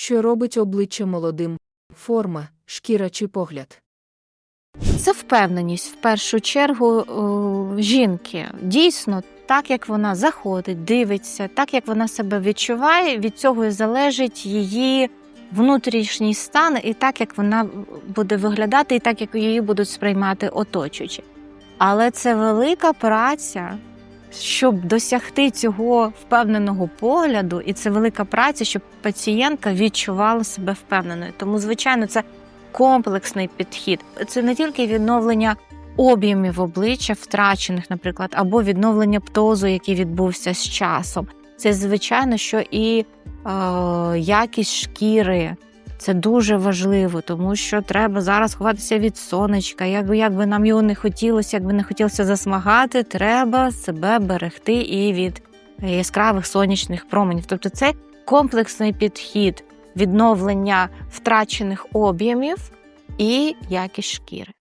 Що робить обличчя молодим? Форма, шкіра чи погляд. Це впевненість в першу чергу жінки. Дійсно, так як вона заходить, дивиться, так як вона себе відчуває, від цього і залежить її внутрішній стан, і так як вона буде виглядати, і так як її будуть сприймати оточуючі. Але це велика праця, щоб досягти цього впевненого погляду, і це велика праця, щоб пацієнтка відчувала себе впевненою. Тому, звичайно, це комплексний підхід. Це не тільки відновлення об'ємів обличчя, втрачених, наприклад, або відновлення птозу, який відбувся з часом. Це, звичайно, що і е, якість шкіри. Це дуже важливо, тому що треба зараз ховатися від сонечка. Як би, як би нам його не хотілося, якби не хотілося засмагати, треба себе берегти і від яскравих сонячних променів. Тобто це комплексний підхід відновлення втрачених об'ємів і якість шкіри.